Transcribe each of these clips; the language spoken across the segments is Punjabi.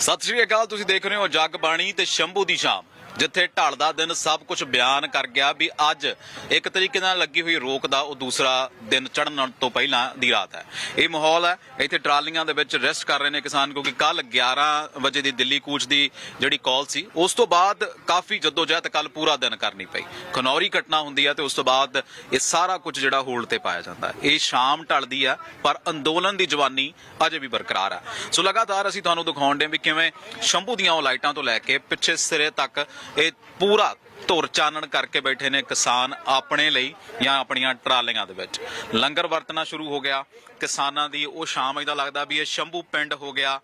ਸਤਿ ਸ਼੍ਰੀ ਅਕਾਲ ਤੁਸੀਂ ਦੇਖ ਰਹੇ ਹੋ ਜਗ ਬਾਣੀ ਤੇ ਸ਼ੰਭੂ ਦੀ ਸ਼ਾਮ। ਜਿੱਥੇ ਢਲਦਾ ਦਿਨ ਸਭ ਕੁਝ ਬਿਆਨ ਕਰ ਗਿਆ ਵੀ ਅੱਜ ਇੱਕ ਤਰੀਕੇ ਨਾਲ ਲੱਗੀ ਹੋਈ ਰੋਕ ਦਾ ਉਹ ਦੂਸਰਾ ਦਿਨ ਚੜ੍ਹਨ ਤੋਂ ਪਹਿਲਾਂ ਦੀ ਰਾਤ ਹੈ। ਇਹ ਮਾਹੌਲ ਹੈ। ਇੱਥੇ ਟਰਾਲੀਆਂ ਦੇ ਵਿੱਚ ਰੈਸਟ ਕਰ ਰਹੇ ਨੇ ਕਿਸਾਨ ਕਿਉਂਕਿ ਕੱਲ 11 ਵਜੇ ਦੀ ਦਿੱਲੀ ਕੂਚ ਦੀ ਜਿਹੜੀ ਕਾਲ ਸੀ, ਉਸ ਤੋਂ ਬਾਅਦ ਕਾਫੀ ਜਦੋਜਹਿਦ ਕੱਲ ਪੂਰਾ ਦਿਨ ਕਰਨੀ ਪਈ। ਖਨੌਰੀ ਘਟਨਾ ਹੁੰਦੀ ਹੈ ਤੇ ਉਸ ਤੋਂ ਬਾਅਦ ਇਹ ਸਾਰਾ ਕੁਝ ਜਿਹੜਾ ਹੋਲਡ ਤੇ ਪਾਇਆ ਜਾਂਦਾ ਇਹ ਸ਼ਾਮ ਢਲਦੀ ਹੈ, ਪਰ ਅੰਦੋਲਨ ਦੀ ਜਵਾਨੀ ਅਜੇ ਵੀ ਬਰਕਰਾਰ ਹੈ। ਸੋ ਲਗਾਤਾਰ ਅਸੀਂ ਤੁਹਾਨੂੰ ਦਿਖਾਉਣ ਦੇ ਵੀ ਕਿਵੇਂ ਸ਼ੰਭੂ ਦੀਆਂ ਉਹ ਲਾਈਟਾਂ ਤੋਂ ਲੈ ਕੇ ਪਿੱਛੇ ਸਿਰੇ ਤੱਕ ਇਹ ਪੂਰਾ ਧੁਰ ਚਾਨਣ ਕਰਕੇ ਬੈਠੇ ਨੇ ਕਿਸਾਨ ਆਪਣੇ ਲਈ ਜਾਂ ਆਪਣੀਆਂ ਟਰਾਲੀਆਂ ਦੇ ਵਿੱਚ। ਲੰਗਰ ਵਰਤਣਾ ਸ਼ੁਰੂ ਹੋ ਗਿਆ। ਕਿਸਾਨਾਂ ਦੀ ਉਹ ਸ਼ਾਮ ਇਹਦਾ ਲੱਗਦਾ ਵੀ ਇਹ ਸ਼ੰਭੂ ਪਿੰਡ ਹੋ ਗਿਆ।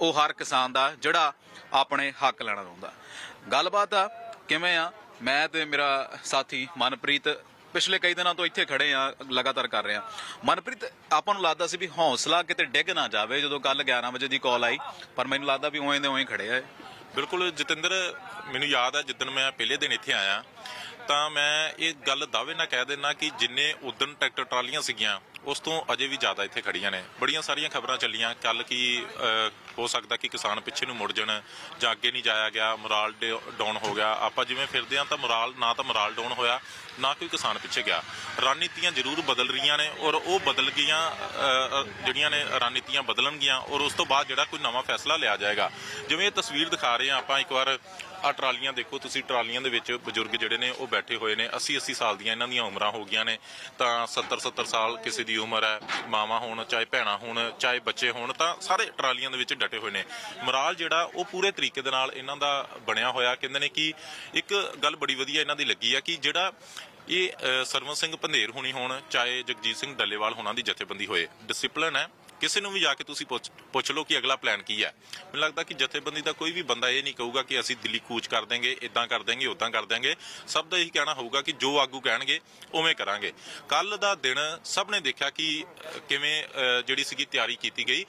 ਉਹ ਹਰ ਕਿਸਾਨ ਦਾ ਜਿਹੜਾ ਆਪਣੇ ਹੱਕ ਲੈਣਾ ਚਾਹੁੰਦਾ। ਗੱਲਬਾਤ ਆ, ਕਿਵੇਂ ਆ? ਮੈਂ ਤੇ ਮੇਰਾ ਸਾਥੀ ਮਨਪ੍ਰੀਤ ਪਿਛਲੇ ਕਈ ਦਿਨਾਂ ਤੋਂ ਇੱਥੇ ਖੜੇ ਆ, ਲਗਾਤਾਰ ਕਰ ਰਹੇ ਆ। ਮਨਪ੍ਰੀਤ, ਆਪਾਂ ਨੂੰ ਲੱਗਦਾ ਸੀ ਵੀ ਹੌਸਲਾ ਕਿਤੇ ਡਿੱਗ ਨਾ ਜਾਵੇ ਜਦੋਂ ਕੱਲ 11 ਵਜੇ ਦੀ ਕਾਲ ਆਈ, ਪਰ ਮੈਨੂੰ ਲੱਗਦਾ ਵੀ ਉਵੇਂ ਦੇ ਉਵੇਂ ਖੜੇ ਆ ਬਿਲਕੁਲ ਜਤਿੰਦਰ, ਮੈਨੂੰ ਯਾਦ ਹੈ ਜਿੱਦਣ ਮੈਂ ਪਹਿਲੇ ਦਿਨ ਇੱਥੇ ਆਇਆ, ਤਾਂ ਮੈਂ ਇਹ ਗੱਲ ਦਾਅਵੇ ਨਾਲ ਕਹਿ ਦਿੰਦਾ ਕਿ ਜਿੰਨੇ ਉਦੋਂ ਟਰੈਕਟਰ ਟਰਾਲੀਆਂ ਸੀਗੀਆਂ ਉਸ ਤੋਂ ਅਜੇ ਵੀ ਜ਼ਿਆਦਾ ਇੱਥੇ ਖੜੀਆਂ ਨੇ। ਬੜੀਆਂ ਸਾਰੀਆਂ ਖਬਰਾਂ ਚੱਲੀਆਂ। ਕੱਲ ਕੀ ਹੋ ਸਕਦਾ ਕਿ ਕਿਸਾਨ ਪਿੱਛੇ ਨੂੰ ਮੁੜ ਜਾਣ ਜਾਂ ਅੱਗੇ ਨਹੀਂ ਜਾਇਆ ਗਿਆ। ਮੋਰਾਲ ਡਾਊਨ ਹੋ ਗਿਆ। ਆਪਾਂ ਜਿਵੇਂ ਫਿਰਦੇ ਹਾਂ ਤਾਂ ਮੋਰਾਲ, ਨਾ ਤਾਂ ਮੋਰਾਲ ਡਾਊਨ ਹੋਇਆ, ਨਾ ਕੋਈ ਕਿਸਾਨ ਪਿੱਛੇ ਗਿਆ। ਰਣਨੀਤੀਆਂ ਜ਼ਰੂਰ ਬਦਲ ਰਹੀਆਂ ਨੇ ਔਰ ਉਹ ਬਦਲ ਗਈਆਂ ਜਿਹੜੀਆਂ ਨੇ ਰਣਨੀਤੀਆਂ ਬਦਲਣਗੀਆਂ ਔਰ ਉਸ ਤੋਂ ਬਾਅਦ ਜਿਹੜਾ ਕੋਈ ਨਵਾਂ ਫੈਸਲਾ ਲਿਆ ਜਾਏਗਾ। ਜਿਵੇਂ ਇਹ ਤਸਵੀਰ ਦਿਖਾ ਰਹੇ ਹਾਂ ਆਪਾਂ ਇੱਕ ਵਾਰ। ਆ ਟਰਾਲੀਆਂ ਦੇਖੋ, ਤੁਸੀਂ ਟਰਾਲੀਆਂ ਦੇ ਵਿੱਚ ਬਜ਼ੁਰਗ ਜਿਹੜੇ ਨੇ ਉਹ ਬੈਠੇ ਹੋਏ ਨੇ। 80 80 ਸਾਲ ਦੀਆਂ ਇਹਨਾਂ ਦੀਆਂ ਉਮਰਾਂ ਹੋ ਗਈਆਂ ਨੇ। ਤਾਂ 70 70 ਸਾਲ ਕਿਸੇ ਦੀ ਉਮਰ ਹੈ ਮਾਵਾਂ ਹੋਣ ਚਾਹੇ ਭੈਣਾਂ ਹੋਣ ਚਾਹੇ ਬੱਚੇ ਹੋਣ ਤਾਂ ਸਾਰੇ ਟਰਾਲੀਆਂ ਦੇ ਵਿੱਚ ਡਟੇ ਹੋਏ ਨੇ। ਮੋਰਾਲ ਜਿਹੜਾ ਉਹ ਪੂਰੇ ਤਰੀਕੇ ਦੇ ਨਾਲ ਇਹਨਾਂ ਦਾ ਬਣਿਆ ਹੋਇਆ। ਕਹਿੰਦੇ ਨੇ ਕਿ ਇੱਕ ਗੱਲ ਬੜੀ ਵਧੀਆ ਇਹਨਾਂ ਦੀ ਲੱਗੀ ਆ ਕਿ ਜਿਹੜਾ ਇਹ ਅ, ਸਰਵਨ ਸਿੰਘ ਪੰਧੇਰ ਹੋਣੀ ਹੋਣ ਚਾਹੇ ਜਗਜੀਤ ਸਿੰਘ ਡੱਲੇਵਾਲ ਹੋਣਾ ਦੀ ਜਥੇਬੰਦੀ ਹੋਏ। ਡਿਸਪਲਿਨ ਹੈ ਕਿਸੇ ਨੂੰ ਵੀ ਜਾ ਕੇ ਤੁਸੀਂ ਪੁੱਛ ਪੁੱਛ ਲਓ ਕਿ ਅਗਲਾ ਪਲਾਨ ਕੀ ਹੈ। ਮੈਨੂੰ ਲੱਗਦਾ ਕਿ ਜਥੇਬੰਦੀ ਦਾ ਕੋਈ ਵੀ ਬੰਦਾ ਇਹ ਨਹੀਂ ਕਹੂਗਾ ਕਿ ਅਸੀਂ ਦਿੱਲੀ ਕੂਚ ਕਰ ਦੇਂਗੇ ਇਦਾਂ ਕਰ ਦੇਂਗੇ ਉਦਾਂ ਕਰ ਦੇਂਗੇ ਸਭ ਦਾ ਇਹੀ ਕਹਿਣਾ ਹੋਊਗਾ ਕਿ ਜੋ ਆਗੂ ਕਹਿਣਗੇ ਉਵੇਂ ਕਰਾਂਗੇ। ਕੱਲ ਦਾ ਦਿਨ ਸਭ ਨੇ ਦੇਖਿਆ ਕਿ ਅ, ਕਿਵੇਂ ਅ, ਜਿਹੜੀ ਸੀਗੀ ਤਿਆਰੀ ਕੀਤੀ ਗਈ।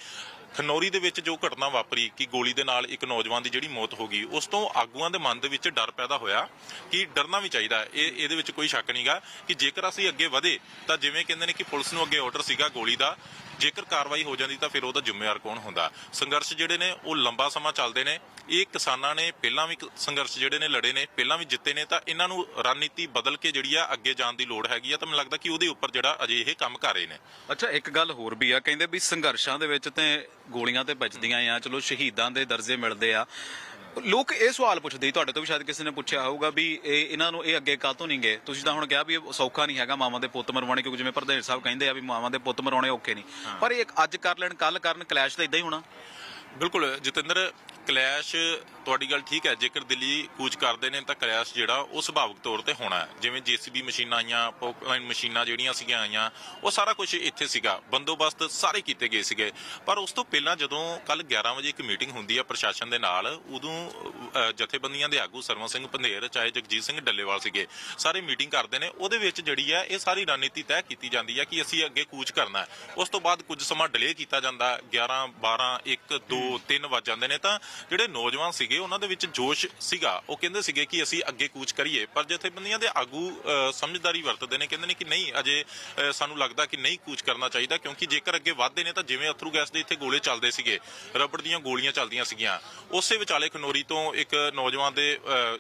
ਖਨੌਰੀ ਦੇ ਵਿੱਚ ਜੋ ਘਟਨਾ ਵਾਪਰੀ ਕਿ ਗੋਲੀ ਦੇ ਨਾਲ ਇੱਕ ਨੌਜਵਾਨ ਦੀ ਜਿਹੜੀ ਮੌਤ ਹੋ ਗਈ ਉਸ ਤੋਂ ਆਗੂਆਂ ਦੇ ਮਨ ਦੇ ਵਿੱਚ ਡਰ ਪੈਦਾ ਹੋਇਆ ਕਿ ਡਰਨਾ ਵੀ ਚਾਹੀਦਾ। ਹੈ। ਇਹ ਇਹਦੇ ਵਿੱਚ ਕੋਈ ਸ਼ੱਕ ਨਹੀਂਗਾ ਕਿ ਜੇਕਰ ਅਸੀਂ ਅੱਗੇ ਵਧੇ ਤਾਂ ਜਿਵੇਂ ਕਹਿੰਦੇ ਨੇ ਕਿ ਪੁਲਿਸ ਨੂੰ ਅੱਗੇ ਆਰਡਰ ਸੀਗਾ ਗੋਲੀ ਦਾ ਜੇਕਰ ਕਾਰਵਾਈ ਹੋ ਜਾਂਦੀ ਤਾਂ ਫਿਰ ਉਹਦਾ ਜ਼ਿੰਮੇਵਾਰ ਕੌਣ ਹੁੰਦਾ? ਸੰਘਰਸ਼ ਜਿਹੜੇ ਨੇ, ਉਹ ਲੰਬਾ ਸਮਾਂ ਚੱਲਦੇ ਨੇ। ਇਹ ਕਿਸਾਨਾਂ ਨੇ ਪਹਿਲਾਂ ਵੀ ਸੰਘਰਸ਼ ਜਿਹੜੇ ਨੇ ਲੜੇ ਨੇ, ਪਹਿਲਾਂ ਵੀ ਜਿੱਤੇ ਨੇ, ਤਾਂ ਇਹਨਾਂ ਨੂੰ ਰਣਨੀਤੀ ਬਦਲ ਕੇ ਜਿਹੜੀ ਆ ਅੱਗੇ ਜਾਣ ਦੀ ਲੋੜ ਹੈਗੀ ਆ, ਤਾਂ ਮੈਨੂੰ ਲੱਗਦਾ ਕਿ ਉਹਦੇ ਉੱਪਰ ਜਿਹੜਾ ਅਜੇ ਇਹ ਕੰਮ ਕਰ ਰਹੇ ਨੇ। ਅੱਛਾ, ਇੱਕ ਗੱਲ ਹੋਰ ਵੀ ਆ, ਕਹਿੰਦੇ ਵੀ ਸੰਘਰਸ਼ਾਂ ਦੇ ਵਿੱਚ ਤੇ ਗੋਲੀਆਂ ਤੇ ਵੱਜਦੀਆਂ ਆ, ਚਲੋ ਸ਼ਹੀਦਾਂ ਦੇ ਦਰਜੇ ਮਿਲਦੇ ਆ। ਲੋਕ ਇਹ ਸਵਾਲ ਪੁੱਛਦੇ ਸੀ, ਤੁਹਾਡੇ ਤੋਂ ਵੀ ਸ਼ਾਇਦ ਕਿਸੇ ਨੇ ਪੁੱਛਿਆ ਹੋਊਗਾ ਵੀ ਇਹ ਇਹਨਾਂ ਨੂੰ ਇਹ ਅੱਗੇ ਕਾਹਤੋਂ ਨਹੀਂ ਗਏ? ਤੁਸੀਂ ਤਾਂ ਹੁਣ ਕਿਹਾ ਵੀ ਇਹ ਸੌਖਾ ਨਹੀਂ ਹੈਗਾ ਮਾਵਾਂ ਦੇ ਪੁੱਤ ਮਰਵਾਉਣੇ ਕਿਉਂਕਿ ਜਿਵੇਂ ਪ੍ਰਧਾਨ ਸਾਹਿਬ ਕਹਿੰਦੇ ਆ ਵੀ ਮਾਵਾਂ ਦੇ ਪੁੱਤ ਮਰਵਾਉਣੇ ਔਖੇ ਨਹੀਂ। ਪਰ ਇਹ ਅੱਜ ਕਰ ਲੈਣ ਕੱਲ ਕਰਨ ਕਲੈਸ਼ ਤਾਂ ਇਦਾਂ ਹੀ ਹੋਣਾ। ਬਿਲਕੁਲ ਜਤਿੰਦਰ ਕਲੈਸ਼ ਤੁਹਾਡੀ ਗੱਲ ਠੀਕ ਹੈ, ਜੇਕਰ ਦਿੱਲੀ ਕੂਚ ਕਰਦੇ ਨੇ ਤਾਂ ਕਲੈਸ਼ ਜਿਹੜਾ ਉਹ ਸੁਭਾਵਿਕ ਤੌਰ ਤੇ ਹੋਣਾ ਹੈ। ਜਿਵੇਂ ਜੀਸੀਬੀ ਮਸ਼ੀਨਾਂ ਆਈਆਂ ਪੋਪਲਾਈਨ ਮਸ਼ੀਨਾਂ ਜਿਹੜੀਆਂ ਸੀਗੀਆਂ ਆਈਆਂ, ਉਹ ਸਾਰਾ ਕੁਝ ਇੱਥੇ ਸੀਗਾ। ਬੰਦੋਬਸਤ ਸਾਰੇ ਕੀਤੇ ਗਏ ਸੀਗੇ। ਪਰ ਉਸ ਤੋਂ ਪਹਿਲਾਂ ਜਦੋਂ ਕੱਲ 11 ਵਜੇ ਇੱਕ ਮੀਟਿੰਗ ਹੁੰਦੀ ਹੈ ਪ੍ਰਸ਼ਾਸਨ ਦੇ ਨਾਲ, ਉਦੋਂ ਜਥੇਬੰਦੀਆਂ ਦੇ ਆਗੂ ਸਰਵਨ ਸਿੰਘ ਪੰਧੇਰ, ਚਾਹੇ ਜਗਜੀਤ ਸਿੰਘ ਡੱਲੇਵਾਲ ਸੀਗੇ, ਸਾਰੇ ਮੀਟਿੰਗ ਕਰਦੇ ਨੇ। ਉਹਦੇ ਵਿੱਚ ਜਿਹੜੀ ਹੈ, ਇਹ ਸਾਰੀ ਰਣਨੀਤੀ ਤੈਅ ਕੀਤੀ ਜਾਂਦੀ ਹੈ ਕਿ ਅਸੀਂ ਅੱਗੇ ਕੂਚ ਕਰਨਾ ਹੈ। ਉਸ ਤੋਂ ਬਾਅਦ ਕੁਝ ਸਮਾਂ ਡਿਲੇ ਕੀਤਾ ਜਾਂਦਾ ਹੈ। 11 12 1 2 3 ਵੱਜ ਜਾਂਦੇ ਨੇ ਤਾਂ ਜਿਹੜੇ ਨੌਜਵਾਨ ਸੀਗੇ, ਉਹਨਾਂ ਦੇ ਵਿੱਚ ਜੋਸ਼ ਸੀਗਾ। ਉਹ ਕਹਿੰਦੇ ਸੀਗੇ ਕਿ ਅਸੀਂ ਅੱਗੇ ਕੂਚ ਕਰੀਏ। ਪਰ ਜਥੇਬੰਦੀਆਂ ਦੇ ਆਗੂ ਸਮਝਦਾਰੀ ਵਰਤਦੇ ਨੇ। ਕਹਿੰਦੇ ਨੇ ਕਿ ਨਹੀਂ, ਅਜੇ ਸਾਨੂੰ ਲੱਗਦਾ ਕਿ ਨਹੀਂ ਕੂਚ ਕਰਨਾ ਚਾਹੀਦਾ, ਕਿਉਂਕਿ ਜੇਕਰ ਅੱਗੇ ਵਧਦੇ ਨੇ ਤਾਂ ਜਿਵੇਂ ਅਥਰੂ ਗੈਸ ਦੇ ਇੱਥੇ ਗੋਲੇ ਚੱਲਦੇ ਸੀਗੇ, ਰਬੜ ਦੀਆਂ ਗੋਲੀਆਂ ਚੱਲਦੀਆਂ ਸੀਗੀਆਂ। ਉਸੇ ਵਿਚਾਲੇ ਖਨੋਰੀ ਤੋਂ ਇੱਕ ਨੌਜਵਾਨ ਦੇ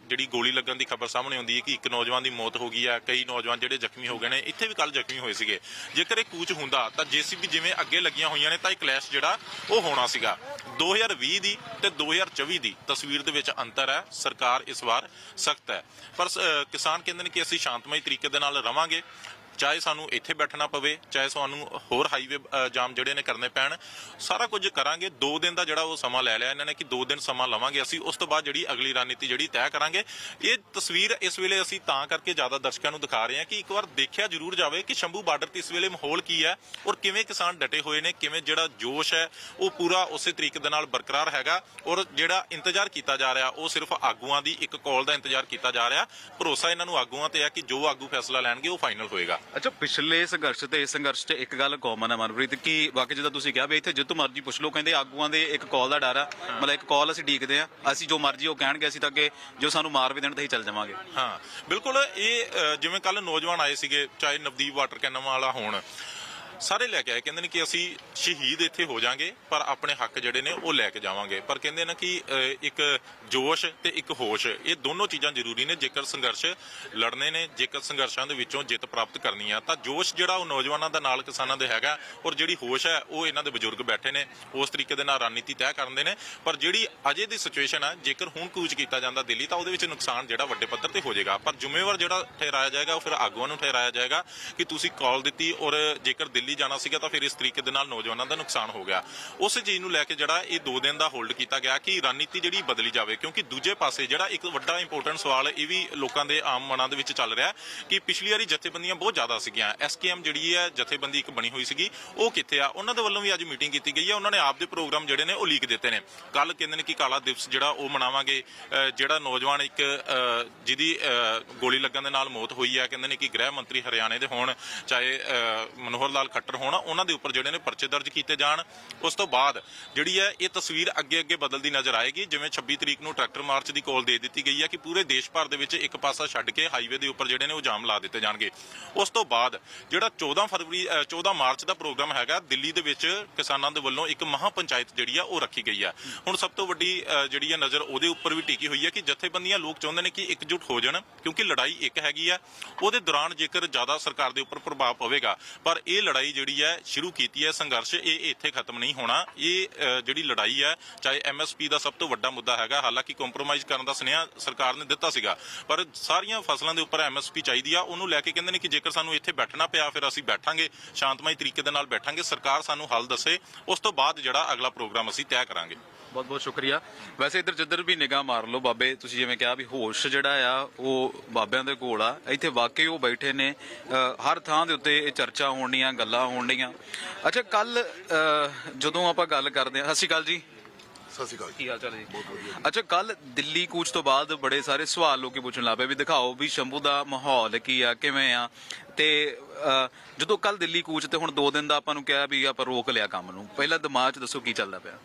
ਜਿਹੜੀ ਗੋਲੀ ਲੱਗਣ ਦੀ ਖਬਰ ਸਾਹਮਣੇ ਆਉਂਦੀ ਹੈ ਕਿ ਇੱਕ ਨੌਜਵਾਨ ਦੀ ਮੌਤ ਹੋ ਗਈ ਹੈ ਕਈ ਨੌਜਵਾਨ ਜਿਹੜੇ ਜ਼ਖਮੀ ਹੋ ਗਏ ਨੇ, ਇੱਥੇ ਵੀ ਕੱਲ ਜ਼ਖਮੀ ਹੋਏ ਸੀਗੇ। ਜੇਕਰ ਇਹ ਕੂਚ ਹੁੰਦਾ, ਤਾਂ ਜੀਸੀਬੀ ਜਿਵੇਂ ਅੱਗੇ ਲੱਗੀਆਂ ਹੋਈਆਂ ਨੇ, ਤਾਂ ਇਹ ਕਲੈਸ਼ ਜਿਹੜਾ, ਉਹ ਹੋਣਾ ਸੀਗਾ। 2020 ਦੀ ਤੇ 2024 ਦੀ ਤਸਵੀਰ ਦੇ ਵਿੱਚ ਅੰਤਰ ਹੈ। ਸਰਕਾਰ ਇਸ ਵਾਰ ਸਖਤ ਹੈ। ਪਰ ਕਿਸਾਨ ਕਹਿੰਦੇ ਨੇ ਕਿ ਅਸੀਂ ਸ਼ਾਂਤਮਈ ਤਰੀਕੇ ਦੇ ਨਾਲ ਰਵਾਂਗੇ। ਚਾਹੇ ਸਾਨੂੰ ਇੱਥੇ ਬੈਠਣਾ ਪਵੇ, ਚਾਹੇ ਸਾਨੂੰ ਹੋਰ ਹਾਈਵੇ ਜਾਮ ਜਿਹੜੇ ਨੇ ਕਰਨੇ ਪੈਣ, ਸਾਰਾ ਕੁਝ ਕਰਾਂਗੇ 2 ਦਿਨ ਦਾ ਜਿਹੜਾ ਉਹ ਸਮਾਂ ਲੈ ਲਿਆ ਇਹਨਾਂ ਨੇ ਕਿ 2 ਦਿਨ ਸਮਾਂ ਲਵਾਂਗੇ ਅਸੀਂ, ਉਸ ਤੋਂ ਬਾਅਦ ਜਿਹੜੀ ਅਗਲੀ ਰਣਨੀਤੀ ਜਿਹੜੀ ਤੈਅ ਕਰਾਂਗੇ। ਇਹ ਤਸਵੀਰ ਇਸ ਵੇਲੇ ਅਸੀਂ ਤਾਂ ਕਰਕੇ ਜ਼ਿਆਦਾ ਦਰਸ਼ਕਾਂ ਨੂੰ ਦਿਖਾ ਰਹੇ ਹਾਂ ਕਿ ਇੱਕ ਵਾਰ ਦੇਖਿਆ ਜ਼ਰੂਰ ਜਾਵੇ ਕਿ ਸ਼ੰਭੂ ਬਾਰਡਰ ਤੇ ਇਸ ਵੇਲੇ ਮਾਹੌਲ ਕੀ ਹੈ ਔਰ ਕਿਵੇਂ ਕਿਸਾਨ ਡਟੇ ਹੋਏ ਨੇ, ਕਿਵੇਂ ਜਿਹੜਾ ਜੋਸ਼ ਹੈ, ਉਹ ਪੂਰਾ ਉਸੇ ਤਰੀਕੇ ਦੇ ਨਾਲ ਬਰਕਰਾਰ ਹੈਗਾ ਔਰ ਜਿਹੜਾ ਇੰਤਜ਼ਾਰ ਕੀਤਾ ਜਾ ਰਿਹਾ, ਉਹ ਸਿਰਫ ਆਗੂਆਂ ਦੀ ਇੱਕ ਕਾਲ ਦਾ ਇੰਤਜ਼ਾਰ ਕੀਤਾ ਜਾ ਰਿਹਾ। ਭਰੋਸਾ ਇਹਨਾਂ ਨੂੰ ਆਗੂਆਂ ਤੇ ਹੈ ਕਿ ਜੋ ਆਗੂ ਫੈਸਲਾ ਲੈਣਗੇ, ਉਹ ਫਾਈਨਲ ਹੋਏਗਾ। ਅੱਛਾ ਪਿਛਲੇ ਸੰਘਰਸ਼ ਤੇ ਇਸ ਸੰਘਰਸ਼ 'ਚ ਇੱਕ ਗੱਲ ਕਾਮਨ ਹੈ ਮਨਪ੍ਰੀਤ ਕਿ ਬਾਕੀ ਜਿੱਦਾਂ ਤੁਸੀਂ ਕਿਹਾ ਵੀ ਇੱਥੇ ਜਿੱਤੋਂ ਮਰਜ਼ੀ ਪੁੱਛ ਲਓ ਕਹਿੰਦੇ ਆਗੂਆਂ ਦੇ ਇੱਕ ਕਾਲ ਦਾ ਡਰ ਆ ਮਤਲਬ ਇੱਕ ਕਾਲ ਅਸੀਂ ਡੀਕਦੇ ਆ ਅਸੀਂ ਜੋ ਮਰਜ਼ੀ ਉਹ ਕਹਿਣਗੇ ਅਸੀਂ ਤਾਂ ਅੱਗੇ ਜੋ ਸਾਨੂੰ ਮਾਰ ਵੀ ਦੇਣ ਤੇ ਹੀ ਚੱਲ ਜਾਵਾਂਗੇ। ਹਾਂ ਬਿਲਕੁਲ ਇਹ ਅ, ਜਿਵੇਂ ਕੱਲ ਨੌਜਵਾਨ ਆਏ ਸੀਗੇ ਚਾਹੇ ਨਵਦੀਪ ਵਾਟਰ ਕੈਨਨ ਵਾਲਾ ਹੋਣ ਸਾਰੇ ਲੈ ਕੇ ਆਏ। ਕਹਿੰਦੇ ਨੇ ਕਿ ਅਸੀਂ ਸ਼ਹੀਦ ਇੱਥੇ ਹੋ ਜਾਾਂਗੇ, ਪਰ ਆਪਣੇ ਹੱਕ ਜਿਹੜੇ ਨੇ ਉਹ ਲੈ ਕੇ ਜਾਵਾਂਗੇ। ਪਰ ਕਹਿੰਦੇ ਨੇ ਕਿ ਇੱਕ ਜੋਸ਼ ਤੇ ਇੱਕ ਹੋਸ਼, ਇਹ ਦੋਨੋਂ ਚੀਜ਼ਾਂ ਜ਼ਰੂਰੀ ਨੇ। ਜੇਕਰ ਸੰਘਰਸ਼ ਲੜਨੇ ਨੇ, ਜੇਕਰ ਸੰਘਰਸ਼ਾਂ ਦੇ ਵਿੱਚੋਂ ਜਿੱਤ ਪ੍ਰਾਪਤ ਕਰਨੀ ਆ, ਤਾਂ ਜੋਸ਼ ਜਿਹੜਾ ਉਹ ਨੌਜਵਾਨਾਂ ਦਾ ਨਾਲ ਕਿਸਾਨਾਂ ਦੇ ਹੈਗਾ, ਔਰ ਜਿਹੜੀ ਹੋਸ਼ ਹੈ, ਉਹ ਇਹਨਾਂ ਦੇ ਬਜ਼ੁਰਗ ਬੈਠੇ ਨੇ। ਉਸ ਤਰੀਕੇ ਦੇ ਨਾਲ ਰਣਨੀਤੀ ਤੈਅ ਕਰਦੇ ਨੇ। ਪਰ ਜਿਹੜੀ ਅਜੇ ਦੀ ਸਿਚੁਏਸ਼ਨ ਹੈ ਜੇਕਰ ਹੁਣ ਕੂਚ ਕੀਤਾ ਜਾਂਦਾ ਦਿੱਲੀ, ਤਾਂ ਉਹਦੇ ਵਿੱਚ ਨੁਕਸਾਨ ਜਿਹੜਾ ਵੱਡੇ ਪੱਧਰ ਤੇ ਹੋ ਜਾਏਗਾ। ਪਰ ਜ਼ਿੰਮੇਵਾਰ ਜਿਹੜਾ ਠਹਿਰਾਇਆ ਜਾਏਗਾ, ਉਹ ਫਿਰ ਆਗੂਆਂ ਨੂੰ ਠਹਿਰਾਇਆ ਜਾਏਗਾ ਕਿ ਤੁਸੀਂ ਕਾਲ ਦਿੱਤੀ, ਔਰ ਜੇਕਰ ਦਿੱਲੀ ਜਾਣਾ ਸੀਗਾ ਤਾਂ ਫਿਰ ਇਸ ਤਰੀਕੇ ਦੇ ਨਾਲ ਨੌਜਵਾਨਾਂ ਦਾ ਨੁਕਸਾਨ ਹੋ ਗਿਆ। ਉਸ ਚੀਜ਼ ਨੂੰ ਲੈ ਕੇ ਜਿਹੜਾ ਇਹ 2 ਦਿਨ ਦਾ ਹੋਲਡ ਕੀਤਾ ਗਿਆ ਕਿ ਰਣਨੀਤੀ ਜਿਹੜੀ ਬਦਲੀ ਜਾਵੇ, ਕਿਉਂਕਿ ਦੂਜੇ ਪਾਸੇ ਜਿਹੜਾ ਇੱਕ ਵੱਡਾ ਇੰਪੋਰਟੈਂਟ ਸਵਾਲ ਇਹ ਵੀ ਲੋਕਾਂ ਦੇ ਆਮ ਮਨਾਂ ਦੇ ਵਿੱਚ ਚੱਲ ਰਿਹਾ ਕਿ ਪਿਛਲੀ ਵਾਰੀ ਜਥੇਬੰਦੀਆਂ ਬਹੁਤ ਜ਼ਿਆਦਾ ਸੀਗੀਆਂ। ਐਸਕੇਐਮ ਜਿਹੜੀ ਹੈ, ਜਥੇਬੰਦੀ ਇੱਕ ਬਣੀ ਹੋਈ ਸੀਗੀ, ਉਹ ਕਿੱਥੇ ਆ? ਉਹਨਾਂ ਦੇ ਵੱਲੋਂ ਵੀ ਅੱਜ ਮੀਟਿੰਗ ਕੀਤੀ ਗਈ ਹੈ। ਉਹਨਾਂ ਨੇ ਆਪ ਦੇ ਪ੍ਰੋਗਰਾਮ ਜਿਹੜੇ ਨੇ ਉਹ ਲੀਕ ਦਿੱਤੇ ਨੇ। ਕੱਲ ਕਹਿੰਦੇ ਨੇ ਕਿ ਕਾਲਾ ਦਿਵਸ ਜਿਹੜਾ ਉਹ ਮਨਾਵਾਂਗੇ। ਜਿਹੜਾ ਨੌਜਵਾਨ ਇੱਕ ਜਿਹਦੀ ਗੋਲੀ ਲੱਗਣ ਦੇ ਨਾਲ ਮੌਤ ਹੋਈ ਹੈ ਕਹਿੰਦੇ ਨੇ ਕਿ ਗ੍ਰਹਿ ਮੰਤਰੀ ਹਰਿਆਣੇ ਦੇ ਹੋਣ, ਚਾਹੇ ਅਹ ਮਨੋਹਰ ਲਾਲ ਖੱਟਰ ਹੋਣ, ਉਹਨਾਂ ਦੇ ਉੱਪਰ ਜਿਹੜੇ ਨੇ ਪਰਚੇ ਦਰਜ ਕੀਤੇ ਜਾਣ। ਉਸ ਤੋਂ ਬਾਅਦ ਜਿਹੜੀ ਹੈ, ਇਹ ਤਸਵੀਰ ਅੱਗੇ ਅੱਗੇ ਬਦਲਦੀ ਨਜ਼ਰ ਆਏਗੀ। ਜਿਵੇਂ 26 ਤਰੀਕ ਨੂੰ ਟਰੈਕਟਰ ਮਾਰਚ ਦੀ ਕਾਲ ਦੇ ਦਿੱਤੀ ਗਈ ਹੈ ਕਿ ਪੂਰੇ ਦੇਸ਼ ਭਰ ਦੇ ਵਿੱਚ ਇੱਕ ਪਾਸਾ ਛੱਡ ਕੇ ਹਾਈਵੇ ਦੇ ਉੱਪਰ ਜਿਹੜੇ ਨੇ ਉਹ ਜਾਮ ਲਾ ਦਿੱਤੇ ਜਾਣਗੇ। ਉਸ ਤੋਂ ਬਾਅਦ ਜਿਹੜਾ 14 ਫਰਵਰੀ, ਅਹ 14 ਮਾਰਚ ਦਾ ਪ੍ਰੋਗਰਾਮ ਹੈਗਾ, ਦਿੱਲੀ ਦੇ ਵਿੱਚ ਕਿਸਾਨਾਂ ਦੇ ਵੱਲੋਂ ਇੱਕ ਮਹਾ ਪੰਚਾਇਤ ਜਿਹੜੀ ਆ, ਉਹ ਰੱਖੀ ਗਈ ਆ। ਹੁਣ ਸਭ ਤੋਂ ਵੱਡੀ ਜਿਹੜੀ ਹੈ ਨਜ਼ਰ ਉਹਦੇ ਉੱਪਰ ਵੀ ਟਿਕੀ ਹੋਈ ਹੈ ਕਿ ਜਥੇਬੰਦੀਆਂ ਲੋਕ ਚਾਹੁੰਦੇ ਨੇ ਕਿ ਇਕਜੁੱਟ ਹੋ ਜਾਣ, ਕਿਉਂਕਿ ਲੜਾਈ ਇੱਕ ਹੈਗੀ ਆ। ਉਹਦੇ ਦੌਰਾਨ ਜੇਕਰ ਜ਼ਿਆਦਾ ਸਰਕਾਰ ਦੇ ਉੱਪਰ ਪ੍ਰਭਾਵ ਪਵੇਗਾ, ਪਰ ਇਹ ਲੜਾਈ ਜਿਹੜੀ ਹੈ ਸ਼ੁਰੂ ਕੀਤੀ ਹੈ, ਸੰਘਰਸ਼ ਇਹ ਇੱਥੇ ਖਤਮ ਨਹੀਂ ਹੋਣਾ। ਇਹ ਜਿਹੜੀ ਲੜਾਈ ਹੈ, ਚਾਹੇ ਐਮਐਸਪੀ ਦਾ ਸਭ ਤੋਂ ਵੱਡਾ ਮੁੱਦਾ ਹੈਗਾ, ਹਾਲਾਂਕਿ ਕੰਪਰੋਮਾਈਜ਼ ਕਰਨ ਦਾ ਸੁਨੇਹਾ ਸਰਕਾਰ ਨੇ ਦਿੱਤਾ ਸੀਗਾ, ਪਰ ਸਾਰੀਆਂ ਫਸਲਾਂ ਦੇ ਉੱਪਰ ਐਮਐਸਪੀ ਚਾਹੀਦੀ ਆ, ਉਹਨੂੰ ਲੈ ਕੇ ਕਹਿੰਦੇ ਨੇ ਕਿ ਜੇਕਰ ਸਾਨੂੰ ਇੱਥੇ ਬੈਠਣਾ ਪਿਆ, ਫਿਰ ਅਸੀਂ ਬੈਠਾਂਗੇ, ਸ਼ਾਂਤਮਈ ਤਰੀਕੇ ਦੇ ਨਾਲ ਬੈਠਾਂਗੇ, ਸਰਕਾਰ ਸਾਨੂੰ ਹੱਲ ਦੱਸੇ, ਉਸ ਤੋਂ ਬਾਅਦ ਜਿਹੜਾ ਅਗਲਾ ਪ੍ਰੋਗਰਾਮ ਅਸੀਂ ਤੈਅ ਕਰਾਂਗੇ। ਬਹੁਤ ਬਹੁਤ ਸ਼ੁਕਰੀਆ। ਵੈਸੇ ਇੱਧਰ ਜਿੱਧਰ ਵੀ ਨਿਗਾਹ ਮਾਰ ਲਓ ਬਾਬੇ ਤੁਸੀਂ ਜਿਵੇਂ ਕਿਹਾ ਵੀ ਹੋਸ਼ ਜਿਹੜਾ ਆ ਉਹ ਬਾਬਿਆਂ ਦੇ ਕੋਲ ਆ। ਇੱਥੇ ਵਾਕਈ ਉਹ ਬੈਠੇ ਨੇ ਹਰ ਥਾਂ ਦੇ ਉੱਤੇ ਇਹ ਚਰਚਾ ਹੋਣੀਆਂ ਗੱਲਾਂ ਹੋਣੀਆਂ ਅੱਛਾ ਕੱਲ ਜਦੋਂ ਆਪਾਂ ਗੱਲ ਕਰਦੇ ਹਾਂ ਸਤਿ ਸ਼੍ਰੀ ਅਕਾਲ ਜੀ। ਸਤਿ ਸ਼੍ਰੀ ਅਕਾਲ ਜੀ। ਕੀ ਹਾਲ ਚਾਲ ਜੀ? ਅੱਛਾ ਕੱਲ ਦਿੱਲੀ ਕੂਚ ਤੋਂ ਬਾਅਦ ਬੜੇ ਸਾਰੇ ਸਵਾਲ ਲੋਕੀ ਪੁੱਛਣ ਲੱਗ ਪਏ ਵੀ ਦਿਖਾਓ ਵੀ ਸ਼ੰਭੂ ਦਾ ਮਾਹੌਲ ਕੀ ਆ ਕਿਵੇਂ ਆ। ਤੇ ਜਦੋਂ ਕੱਲ ਦਿੱਲੀ ਕੂਚ ਤੇ ਹੁਣ 2 ਦਿਨ ਦਾ ਆਪਾਂ ਨੂੰ ਕਿਹਾ ਵੀ ਆਪਾਂ ਰੋਕ ਲਿਆ ਕੰਮ ਨੂੰ। ਪਹਿਲਾਂ ਦਿਮਾਗ 'ਚ ਦੱਸੋ ਕੀ ਚੱਲਦਾ ਪਿਆ?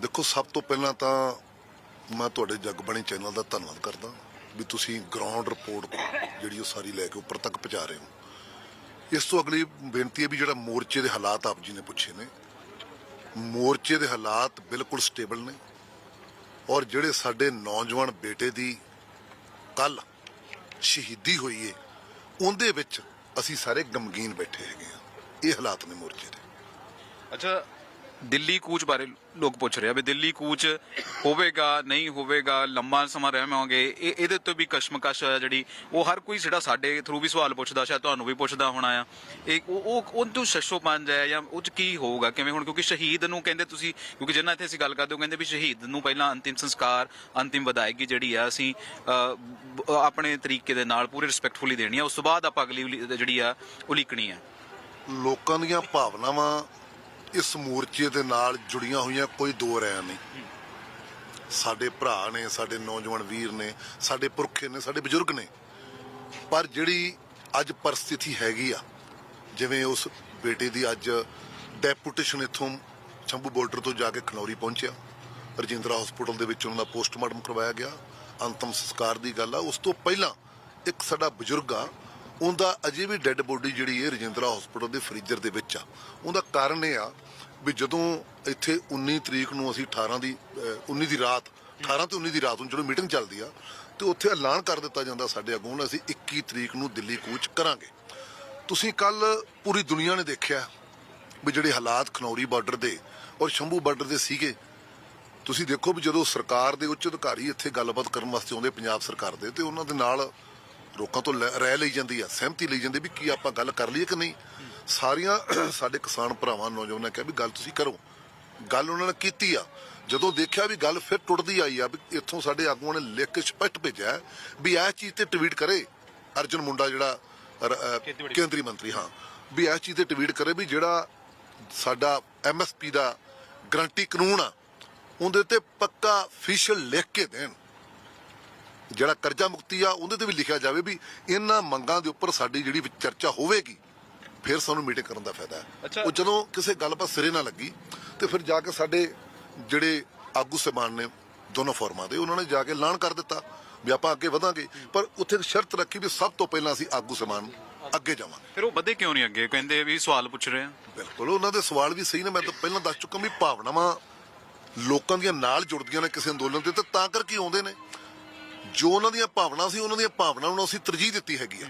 ਦੇਖੋ, ਸਭ ਤੋਂ ਪਹਿਲਾਂ ਤਾਂ ਮੈਂ ਤੁਹਾਡੇ ਜਗਬਾਣੀ ਚੈਨਲ ਦਾ ਧੰਨਵਾਦ ਕਰਦਾ ਵੀ ਤੁਸੀਂ ਗਰਾਊਂਡ ਰਿਪੋਰਟ ਜਿਹੜੀ ਉਹ ਸਾਰੀ ਲੈ ਕੇ ਉੱਪਰ ਤੱਕ ਪਹੁੰਚਾ ਰਹੇ ਹੋ। ਇਸ ਤੋਂ ਅਗਲੀ ਬੇਨਤੀ ਹੈ ਵੀ ਜਿਹੜਾ ਮੋਰਚੇ ਦੇ ਹਾਲਾਤ ਆਪ ਜੀ ਨੇ ਪੁੱਛੇ ਨੇ, ਮੋਰਚੇ ਦੇ ਹਾਲਾਤ ਬਿਲਕੁਲ ਸਟੇਬਲ ਨੇ ਔਰ ਜਿਹੜੇ ਸਾਡੇ ਨੌਜਵਾਨ ਬੇਟੇ ਦੀ ਕੱਲ ਸ਼ਹੀਦੀ ਹੋਈ ਏ, ਉਹਦੇ ਵਿੱਚ ਅਸੀਂ ਸਾਰੇ ਗਮਗੀਨ ਬੈਠੇ ਹੈਗੇ ਆ ਇਹ ਹਾਲਾਤ ਨੇ ਮੋਰਚੇ ਦੇ। ਅੱਛਾ ਦਿੱਲੀ ਕੂਚ ਬਾਰੇ ਲੋਕ ਪੁੱਛ ਰਹੇ ਆ ਵੀ ਦਿੱਲੀ ਕੂਚ ਹੋਵੇਗਾ, ਨਹੀਂ ਹੋਵੇਗਾ ਲੰਮਾ ਸਮਾਂ ਰਹਿਵਾਂਗੇ ਇਹ ਇਹਦੇ ਤੋਂ ਵੀ ਕਸ਼ਮਕਸ਼ ਆ ਜਿਹੜੀ, ਉਹ ਹਰ ਕੋਈ ਜਿਹੜਾ ਸਾਡੇ ਥਰੂ ਵੀ ਸਵਾਲ ਪੁੱਛਦਾ, ਸ਼ਾਇਦ ਤੁਹਾਨੂੰ ਵੀ ਪੁੱਛਦਾ ਹੋਣਾ ਆ। ਇਹ ਉਹ ਉਹ ਤੋਂ ਸ਼ਸ਼ੋ ਹੈ ਜਾਂ ਉਹ ਚ ਕੀ ਹੋਊਗਾ? ਕਿਵੇਂ ਹੁਣ ਕਿਉਂਕਿ ਸ਼ਹੀਦ ਨੂੰ ਕਹਿੰਦੇ ਤੁਸੀਂ, ਕਿਉਂਕਿ ਜਿੰਨਾ ਇੱਥੇ ਅਸੀਂ ਗੱਲ ਕਰਦੇ ਹੋ ਕਹਿੰਦੇ ਵੀ ਸ਼ਹੀਦ ਨੂੰ ਪਹਿਲਾਂ ਅੰਤਿਮ ਸੰਸਕਾਰ, ਅੰਤਿਮ ਵਿਦਾਇਗੀ ਜਿਹੜੀ ਆ, ਅਸੀਂ ਆਪਣੇ ਤਰੀਕੇ ਦੇ ਨਾਲ ਪੂਰੇ ਰਿਸਪੈਕਟਫੁਲੀ ਦੇਣੀ ਆ। ਉਸ ਤੋਂ ਬਾਅਦ ਆਪਾਂ ਅਗਲੀ ਜਿਹੜੀ ਆ, ਉਲੀਕਣੀ ਆ। ਲੋਕਾਂ ਦੀਆਂ ਭਾਵਨਾਵਾਂ ਇਸ ਮੋਰਚੇ ਦੇ ਨਾਲ ਜੁੜੀਆਂ ਹੋਈਆਂ ਕੋਈ ਦੋ ਰਾਇ ਨਹੀਂ। ਸਾਡੇ ਭਰਾ ਨੇ ਸਾਡੇ ਨੌਜਵਾਨ ਵੀਰ ਨੇ ਸਾਡੇ ਪੁਰਖੇ ਨੇ ਸਾਡੇ ਬਜ਼ੁਰਗ ਨੇ। ਪਰ ਜਿਹੜੀ ਅੱਜ ਪਰਿਸਥਿਤੀ ਹੈਗੀ ਆ ਜਿਵੇਂ ਉਸ ਬੇਟੇ ਦੀ ਅੱਜ ਡੈਪੂਟੇਸ਼ਨ ਇਥੋਂ ਸ਼ੰਭੂ ਬਾਰਡਰ ਤੋਂ ਜਾ ਕੇ ਖਨੌਰੀ ਪਹੁੰਚਿਆ ਰਜਿੰਦਰਾ ਹਸਪੀਟਲ ਦੇ ਵਿੱਚ ਉਹਨਾਂ ਦਾ ਪੋਸਟਮਾਰਟਮ ਕਰਵਾਇਆ ਗਿਆ ਅੰਤਮ ਸੰਸਕਾਰ ਦੀ ਗੱਲ ਆ। ਉਸ ਤੋਂ ਪਹਿਲਾਂ ਇੱਕ ਸਾਡਾ ਬਜ਼ੁਰਗ ਆ ਉਹਦਾ ਅਜੇ ਵੀ ਡੈੱਡ ਬੋਡੀ ਜਿਹੜੀ ਹੈ ਰਜਿੰਦਰਾ ਹਸਪੀਟਲ ਦੇ ਫ੍ਰੀਜ਼ਰ ਦੇ ਵਿੱਚ ਆ। ਉਹਦਾ ਕਾਰਨ ਇਹ ਆ ਵੀ ਜਦੋਂ ਇੱਥੇ 19 ਤਰੀਕ ਨੂੰ ਅਸੀਂ 18 ਦੀ, ਅਹ 19 ਦੀ ਰਾਤ 18 ਤੇ 19 ਦੀ ਰਾਤ ਨੂੰ ਜਦੋਂ ਮੀਟਿੰਗ ਚੱਲਦੀ ਆ, ਤੇ ਉੱਥੇ ਐਲਾਨ ਕਰ ਦਿੱਤਾ ਜਾਂਦਾ ਸਾਡੇ ਅੱਗੋਂ ਨੂੰ ਅਸੀਂ 21 ਤਰੀਕ ਨੂੰ ਦਿੱਲੀ ਕੂਚ ਕਰਾਂਗੇ। ਤੁਸੀਂ ਕੱਲ ਪੂਰੀ ਦੁਨੀਆ ਨੇ ਦੇਖਿਆ ਵੀ ਜਿਹੜੇ ਹਾਲਾਤ ਖਨੌਰੀ ਬਾਰਡਰ ਦੇ ਔਰ ਸ਼ੰਭੂ ਬਾਰਡਰ ਦੇ ਸੀਗੇ। ਤੁਸੀਂ ਦੇਖੋ ਵੀ ਜਦੋਂ ਸਰਕਾਰ ਦੇ ਉੱਚ ਅਧਿਕਾਰੀ ਇੱਥੇ ਗੱਲਬਾਤ ਕਰਨ ਵਾਸਤੇ ਆਉਂਦੇ, ਪੰਜਾਬ ਸਰਕਾਰ ਦੇ, ਤੇ ਉਹਨਾਂ ਦੇ ਨਾਲ ਲੋਕਾਂ ਤੋਂ ਲੈ- ਰਾਏ ਲਈ ਜਾਂਦੀ ਆ ਸਹਿਮਤੀ ਲਈ ਜਾਂਦੀ ਵੀ ਕੀ ਆਪਾਂ ਗੱਲ ਕਰ ਲਈਏ ਕਿ ਨਹੀਂ। ਸਾਰੀਆਂ ਸਾਡੇ ਕਿਸਾਨ ਭਰਾਵਾਂ ਨੌਜਵਾਨਾਂ ਨੇ ਕਿਹਾ ਵੀ ਗੱਲ ਤੁਸੀਂ ਕਰੋ। ਗੱਲ ਉਹਨਾਂ ਨੇ ਕੀਤੀ ਆ। ਜਦੋਂ ਦੇਖਿਆ ਵੀ ਗੱਲ ਫਿਰ ਟੁੱਟਦੀ ਆਈ ਆ ਵੀ ਇੱਥੋਂ ਸਾਡੇ ਆਗੂਆਂ ਨੇ ਲਿਖ ਕੇ ਸਪਸ਼ਟ ਭੇਜਿਆ ਹੈ ਵੀ ਇਹ ਚੀਜ਼ ਤੇ ਟਵੀਟ ਕਰੇ। ਅਰਜਨ ਮੁੰਡਾ ਜਿਹੜਾ ਰ- ਕੇਂਦਰੀ ਮੰਤਰੀ ਹਾਂ। ਵੀ ਇਸ ਚੀਜ਼ ਤੇ ਟਵੀਟ ਕਰੇ ਵੀ ਜਿਹੜਾ ਸਾਡਾ ਐਮਐਸਪੀ ਦਾ ਗਰੰਟੀ ਕਾਨੂੰਨ ਆ ਉਹਦੇ ਤੇ ਪੱਕਾ ਅਫੀਸ਼ੀਅਲ ਲਿਖ ਕੇ ਦੇਣ। ਜਿਹੜਾ ਕਰਜ਼ਾ ਮੁਕਤੀ ਆ ਉਹਦੇ ਤੇ ਵੀ ਲਿਖਿਆ ਜਾਵੇ ਵੀ ਇਹਨਾਂ ਮੰਗਾਂ ਦੇ ਉੱਪਰ ਸਾਡੀ ਜਿਹੜੀ ਚਰਚਾ ਹੋਵੇਗੀ ਫਿਰ ਸਾਨੂੰ ਮੀਟਿੰਗ ਕਰਨ ਦਾ ਫਾਇਦਾ। ਹੈ। ਉਹ ਜਦੋਂ ਕਿਸੇ ਗੱਲਬਾਤ ਸਿਰੇ ਨਾ ਲੱਗੀ ਤੇ ਫਿਰ ਜਾ ਕੇ ਸਾਡੇ ਜਿਹੜੇ ਆਗੂ ਸਮਾਨ ਨੇ ਦੋਨੋਂ ਫੋਰਮਾਂ ਦੇ ਉਹਨਾਂ ਨੇ ਜਾ ਕੇ ਐਲਾਨ ਕਰ ਦਿੱਤਾ ਵੀ ਆਪਾਂ ਅੱਗੇ ਵਧਾਂਗੇ। ਪਰ ਉੱਥੇ ਇੱਕ ਸ਼ਰਤ ਰੱਖੀ ਵੀ ਸਭ ਤੋਂ ਪਹਿਲਾਂ ਅਸੀਂ ਆਗੂ ਸਮਾਨ ਅੱਗੇ ਜਾਵਾਂਗੇ। ਫਿਰ ਉਹ ਵਧੇ ਕਿਉਂ ਨਹੀਂ ਅੱਗੇ? ਕਹਿੰਦੇ ਵੀ ਸਵਾਲ ਪੁੱਛ ਰਹੇ ਆ ਬਿਲਕੁਲ ਉਹਨਾਂ ਦੇ ਸਵਾਲ ਵੀ ਸਹੀ ਨੇ। ਮੈਂ ਤਾਂ ਪਹਿਲਾਂ ਦੱਸ ਚੁੱਕਾ ਵੀ ਭਾਵਨਾਵਾਂ ਲੋਕਾਂ ਦੀਆਂ ਨਾਲ ਜੁੜਦੀਆਂ ਨੇ ਕਿਸੇ ਅੰਦੋਲਨ ਤੇ ਤਾਂ ਕਰਕੇ ਆਉਂਦੇ ਨੇ। ਜੋ ਉਹਨਾਂ ਦੀਆਂ ਭਾਵਨਾ ਸੀ ਉਹਨਾਂ ਦੀਆਂ ਭਾਵਨਾਵਾਂ ਨੂੰ ਅਸੀਂ ਤਰਜੀਹ ਦਿੱਤੀ ਹੈਗੀ ਆ।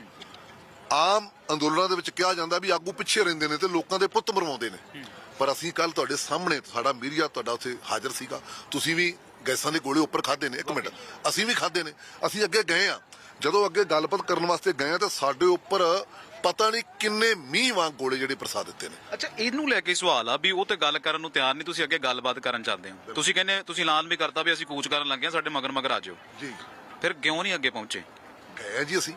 ਆਮ ਅੰਦੋਲਨਾਂ ਦੇ ਵਿੱਚ ਕਿਹਾ ਜਾਂਦਾ ਵੀ ਆਗੂ ਪਿੱਛੇ ਰਹਿੰਦੇ ਨੇ ਤੇ ਲੋਕਾਂ ਦੇ ਪੁੱਤ ਮਰਵਾਉਂਦੇ ਨੇ। ਪਰ ਅਸੀਂ ਕੱਲ ਤੁਹਾਡੇ ਸਾਹਮਣੇ ਸਾਡਾ ਮੀਡੀਆ ਤੁਹਾਡਾ ਉੱਥੇ ਹਾਜ਼ਰ ਸੀਗਾ। ਤੁਸੀਂ ਵੀ ਗੈਸਾਂ ਦੇ ਗੋਲੇ ਉੱਪਰ ਖਾਦੇ ਨੇ ਇੱਕ ਮਿੰਟ। ਅਸੀਂ ਵੀ ਖਾਦੇ ਨੇ। ਅਸੀਂ ਅੱਗੇ ਗਏ ਆ। ਜਦੋਂ ਅੱਗੇ ਗੱਲਬਾਤ ਕਰਨ ਵਾਸਤੇ ਗਏ ਆ ਤਾਂ ਸਾਡੇ ਉੱਪਰ ਪਤਾ ਨਹੀਂ ਕਿੰਨੇ ਮੀਂਹ ਵਾਂਗ ਗੋਲੇ ਜਿਹੜੇ ਪ੍ਰਸਾ ਦਿੱਤੇ ਨੇ। ਅੱਛਾ ਇਹਨੂੰ ਲੈ ਕੇ ਸਵਾਲ ਆ ਵੀ ਉਹ ਤੇ ਗੱਲ ਕਰਨ ਨੂੰ ਤਿਆਰ ਨਹੀਂ ਤੁਸੀਂ ਅੱਗੇ ਗੱਲਬਾਤ ਕਰਨ ਚਾਹੁੰਦੇ ਹੋ। ਤੁਸੀਂ ਕਹਿੰਦੇ ਤੁਸੀਂ ਐਲਾਨ ਵੀ ਕਰਤਾ ਵੀ ਅਸੀਂ ਕੂਚ ਕਰਨ ਲੱਗੇ ਆ ਸਾਡੇ ਮਗਰ ਮਗਰ ਆ ਜਾਓ। ਜੀ। ਫਿਰ ਕਿਉਂ ਨਹੀਂ ਅੱਗੇ ਪਹੁੰਚੇ? ਗਏ ਜੀ ਅਸੀਂ।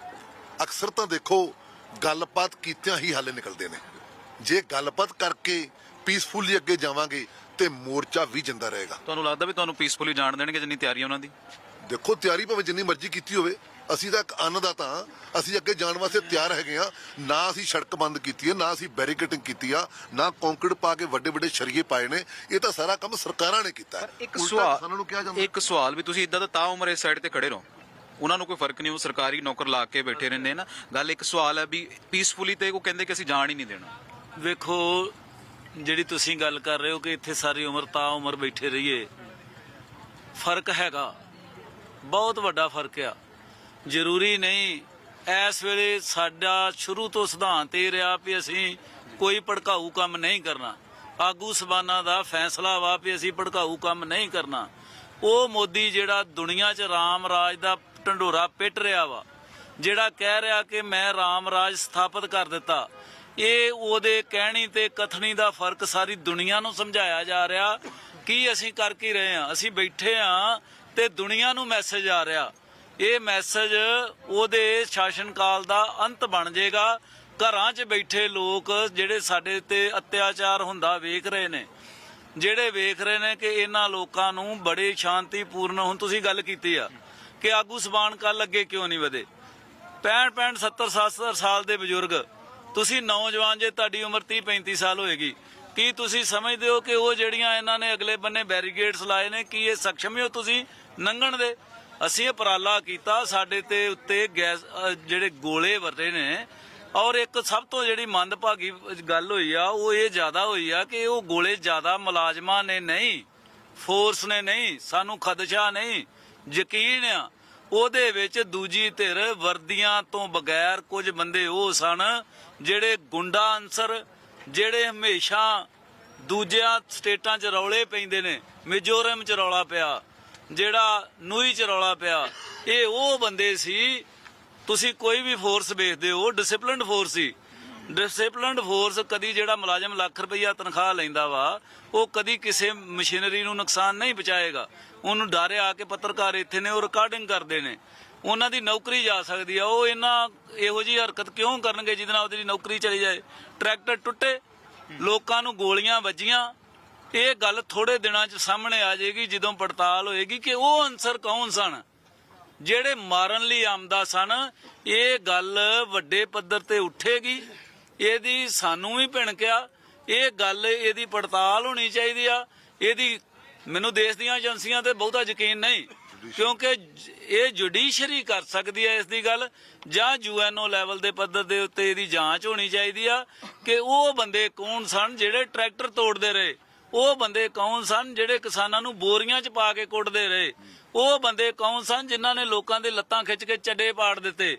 ਅਕਸਰ ਤਾਂ ਦੇਖੋ ਗੱਲਬਾਤ ਕੀਤਿਆਂ ਹੀ ਹੱਲ ਨਿਕਲਦੇ ਨੇ। ਜੇ ਗੱਲਬਾਤ ਕਰਕੇ ਪੀਸਫੁਲੀ ਅੱਗੇ ਜਾਵਾਂਗੇ ਤੇ ਮੋਰਚਾ ਵੀ ਜਿੰਦਾ ਰਹੇਗਾ। ਤੁਹਾਨੂੰ ਲੱਗਦਾ ਵੀ ਤੁਹਾਨੂੰ ਪੀਸਫੁਲੀ ਜਾਣ ਦੇਣਗੇ ਜਿੰਨੀ ਤਿਆਰੀ ਉਹਨਾਂ ਦੀ? ਦੇਖੋ ਤਿਆਰੀ ਭਾਵੇਂ ਜਿੰਨੀ ਮਰਜ਼ੀ ਕੀਤੀ ਹੋਵੇ ਅਸੀਂ ਤਾਂ ਇੱਕ ਅੰਨਦਾਤਾ ਹਾਂ। ਅਸੀਂ ਅੱਗੇ ਜਾਣ ਵਾਸਤੇ ਤਿਆਰ ਹੈਗੇ ਆ ਨਾ ਅਸੀਂ ਸੜਕ ਬੰਦ ਕੀਤੀ ਹੈ ਨਾ ਅਸੀਂ ਬੈਰੀਕੇਡਿੰਗ ਕੀਤੀ ਆ ਨਾ ਕੰਕਰੀਟ ਪਾ ਕੇ ਵੱਡੇ ਵੱਡੇ ਸ਼ਰੀਏ ਪਾਏ ਨੇ। ਇਹ ਤਾਂ ਸਾਰਾ ਕੰਮ ਸਰਕਾਰਾਂ ਨੇ ਕੀਤਾ ਹੈ। ਇੱਕ ਉਲਟਾ ਸਵਾਲ ਕਿਸਾਨਾਂ ਨੂੰ ਕਿਹਾ ਜਾਂਦਾ ਇੱਕ ਸਵਾਲ ਵੀ ਤੁਸੀਂ ਇਦਾਂ ਦਾ ਤਾਂ ਉਮਰ ਇਸ ਸਾਈਡ ਤੇ ਖੜੇ ਰਹੋ। ਉਹਨਾਂ ਨੂੰ ਕੋਈ ਫ਼ਰਕ ਨਹੀਂ ਉਹ ਸਰਕਾਰੀ ਨੌਕਰ ਲਾ ਕੇ ਬੈਠੇ ਰਹਿੰਦੇ ਆ ਨਾ। ਗੱਲ ਇੱਕ ਸਵਾਲ ਹੈ ਵੀ ਪੀਸਫੁਲੀ ਤੇ ਉਹ ਕਹਿੰਦੇ ਕਿ ਅਸੀਂ ਜਾਣ ਹੀ ਨਹੀਂ ਦੇਣਾ। ਵੇਖੋ ਜਿਹੜੀ ਤੁਸੀਂ ਗੱਲ ਕਰ ਰਹੇ ਹੋ ਕਿ ਇੱਥੇ ਸਾਰੀ ਉਮਰ ਤਾਂ ਉਮਰ ਬੈਠੇ ਰਹੀਏ ਫ਼ਰਕ ਹੈਗਾ। ਬਹੁਤ ਵੱਡਾ ਫ਼ਰਕ ਆ। ਜ਼ਰੂਰੀ ਨਹੀਂ। ਇਸ ਵੇਲੇ ਸਾਡਾ ਸ਼ੁਰੂ ਤੋਂ ਸਿਧਾਂਤ ਇਹ ਰਿਹਾ ਵੀ ਅਸੀਂ ਕੋਈ ਭੜਕਾਊ ਕੰਮ ਨਹੀਂ ਕਰਨਾ। ਆਗੂ ਸਬਾਨਾ ਦਾ ਫੈਸਲਾ ਵਾ ਵੀ ਅਸੀਂ ਭੜਕਾਊ ਕੰਮ ਨਹੀਂ ਕਰਨਾ। ਉਹ ਮੋਦੀ ਜਿਹੜਾ ਦੁਨੀਆ 'ਚ ਰਾਮ ਰਾਜ ਦਾ ਢੰਡੋਰਾ ਪਿੱਟ ਰਿਹਾ ਵਾ, ਜਿਹੜਾ ਕਹਿ ਰਿਹਾ ਕਿ ਮੈਂ ਰਾਮ ਰਾਜ ਸਥਾਪਿਤ ਕਰ ਦਿੱਤਾ। ਇਹ ਉਹਦੇ ਕਹਿਣੀ ਤੇ ਕਥਨੀ ਦਾ ਫ਼ਰਕ ਸਾਰੀ ਦੁਨੀਆ ਨੂੰ ਸਮਝਾਇਆ ਜਾ ਰਿਹਾ। ਕੀ ਅਸੀਂ ਕਰ ਕੀ ਰਹੇ ਹਾਂ? ਅਸੀਂ ਬੈਠੇ ਹਾਂ ਤੇ ਦੁਨੀਆ ਨੂੰ ਮੈਸੇਜ ਆ ਰਿਹਾ। ਇਹ ਮੈਸੇਜ ਉਹਦੇ ਸ਼ਾਸਨ ਕਾਲ ਦਾ ਅੰਤ ਬਣ ਜਾਏਗਾ। ਘਰਾਂ 'ਚ ਬੈਠੇ ਲੋਕ ਜਿਹੜੇ ਸਾਡੇ ਤੇ ਅਤਿਆਚਾਰ ਹੁੰਦਾ ਵੇਖ ਰਹੇ ਨੇ, ਜਿਹੜੇ ਵੇਖ ਰਹੇ ਨੇ ਕਿ ਇਹਨਾਂ ਲੋਕਾਂ ਨੂੰ ਬੜੇ ਸ਼ਾਂਤੀਪੂਰਨ ਹੁਣ ਤੁਸੀਂ ਗੱਲ ਕੀਤੀ ਆ ਕਿ ਆਗੂ ਸਬਾਨ ਕੱਲ ਅੱਗੇ ਕਿਉਂ ਨਹੀਂ ਵਧੇ। 65 65 70 70 ਸਾਲ ਦੇ ਬਜ਼ੁਰਗ, ਤੁਸੀਂ ਨੌਜਵਾਨ ਜੇ ਤੁਹਾਡੀ ਉਮਰ 30 35 ਸਾਲ ਹੋਏਗੀ, ਕੀ ਤੁਸੀਂ ਸਮਝਦੇ ਹੋ ਕਿ ਉਹ ਜਿਹੜੀਆਂ ਇਹਨਾਂ ਨੇ ਅਗਲੇ ਬੰਨੇ ਬੈਰੀਗੇਡਸ ਲਾਏ ਨੇ, ਕੀ ਇਹ ਸક્ષਮ ਹੋ ਤੁਸੀਂ ਲੰਘਣ ਦੇ? ਅਸੀਂ ਉਪਰਾਲਾ ਕੀਤਾ, ਸਾਡੇ ਤੇ ਉੱਤੇ ਗੈਸ ਜਿਹੜੇ ਗੋਲੇ ਵਰਤੇ ਨੇ। ਔਰ ਇੱਕ ਸਭ ਤੋਂ ਜਿਹੜੀ ਮੰਦਭਾਗੀ ਗੱਲ ਹੋਈ ਆ, ਉਹ ਇਹ ਜ਼ਿਆਦਾ ਹੋਈ ਆ ਕਿ ਉਹ ਗੋਲੇ ਜ਼ਿਆਦਾ ਮੁਲਾਜ਼ਮਾਂ ਨੇ ਨਹੀਂ ਫੋਰਸ ਨੇ ਨਹੀਂ, ਸਾਨੂੰ ਖਦਸ਼ਾ ਨਹੀਂ, ਯਕੀਨ ਆ। ਉਹਦੇ ਵਿੱਚ ਦੂਜੀ ਧਿਰ ਵਰਦੀਆਂ ਤੋਂ ਬਗੈਰ ਕੁਝ ਬੰਦੇ ਉਹ ਸਨ, ਜਿਹੜੇ ਗੁੰਡਾ ਅਨਸਰ, ਜਿਹੜੇ ਹਮੇਸ਼ਾ ਦੂਜਿਆਂ ਸਟੇਟਾਂ 'ਚ ਰੌਲੇ ਪੈਂਦੇ ਨੇ, ਮਿਜ਼ੋਰਮ 'ਚ ਰੌਲਾ ਪਿਆ। ਜਿਹੜਾ ਨੂਈ 'ਚ ਰੌਲਾ ਪਿਆ, ਇਹ ਉਹ ਬੰਦੇ ਸੀ, ਤੁਸੀਂ ਕੋਈ ਵੀ ਫੋਰਸ ਵੇਖਦੇ ਹੋ ਡਿਸਪਲਿਨਡ ਫੋਰਸ ਸੀ। ਡਿਸਪਲਿਨਡ ਫੋਰਸ ਕਦੀ ਜਿਹੜਾ ਮੁਲਾਜ਼ਮ ਲੱਖ ਰੁਪਈਆ ਤਨਖਾਹ ਲੈਂਦਾ ਵਾ, ਉਹ ਕਦੀ ਕਿਸੇ ਮਸ਼ੀਨਰੀ ਨੂੰ ਨੁਕਸਾਨ ਨਹੀਂ ਪਹੁੰਚਾਏਗਾ। ਉਹਨੂੰ ਡਰ ਆ ਕੇ ਪੱਤਰਕਾਰ ਇੱਥੇ ਨੇ ਉਹ ਰਿਕਾਰਡਿੰਗ ਕਰਦੇ ਨੇ। ਉਹਨਾਂ ਦੀ ਨੌਕਰੀ ਜਾ ਸਕਦੀ ਆ, ਉਹ ਇਹਨਾਂ ਇਹੋ ਜਿਹੀ ਹਰਕਤ ਕਿਉਂ ਕਰਨਗੇ ਜਿਹਦੇ ਨਾਲ ਉਹਦੀ ਨੌਕਰੀ ਚਲੀ ਜਾਏ? ਟਰੈਕਟਰ ਟੁੱਟੇ, ਲੋਕਾਂ ਨੂੰ ਗੋਲੀਆਂ ਵੱਜੀਆਂ ਇਹ ਗੱਲ ਥੋੜੇ ਦਿਨਾਂ 'ਚ ਸਾਹਮਣੇ ਆ ਜਾਏਗੀ, ਜਦੋਂ ਪੜਤਾਲ ਹੋਏਗੀ ਕਿ ਉਹ ਅਨਸਰ ਕੌਣ ਸਨ? ਜਿਹੜੇ ਮਾਰਨ ਲਈ ਆਮਦਾ ਸਨ, ਇਹ ਗੱਲ ਵੱਡੇ ਪੱਧਰ ਤੇ ਉੱਠੇਗੀ। ਇਹਦੀ ਸਾਨੂੰ ਵੀ ਭਿਣਕਿਆ ਇਹ ਗੱਲ ਇਹਦੀ ਪੜਤਾਲ ਹੋਣੀ ਚਾਹੀਦੀ ਆ। ਇਹਦੀ ਮੈਨੂੰ ਦੇਸ਼ ਦੀਆਂ ਏਜੰਸੀਆਂ ਤੇ ਬਹੁਤਾ ਯਕੀਨ ਨਹੀਂ, ਕਿਉਂਕਿ ਇਹ ਜੁਡੀਸ਼ਰੀ ਕਰ ਸਕਦੀ ਹੈ ਇਸ ਦੀ ਗੱਲ, ਜਾਂ ਯੂਐਨਓ ਲੈਵਲ ਦੇ ਪੱਧਰ ਦੇ ਉੱਤੇ ਇਹਦੀ ਜਾਂਚ ਹੋਣੀ ਚਾਹੀਦੀ ਆ ਕਿ ਉਹ ਬੰਦੇ ਕੌਣ ਸਨ ਜਿਹੜੇ ਟਰੈਕਟਰ ਤੋੜਦੇ ਰਹੇ। ਉਹ ਬੰਦੇ ਕੌਣ ਸਨ ਜਿਹੜੇ ਕਿਸਾਨਾਂ ਨੂੰ ਬੋਰੀਆਂ 'ਚ ਪਾ ਕੇ ਕੁੱਟਦੇ ਰਹੇ? ਉਹ ਬੰਦੇ ਕੌਣ ਸਨ ਜਿਨ੍ਹਾਂ ਨੇ ਲੋਕਾਂ ਦੇ ਲੱਤਾਂ ਖਿੱਚ ਕੇ ਚੱਡੇ ਪਾੜ ਦਿੱਤੇ?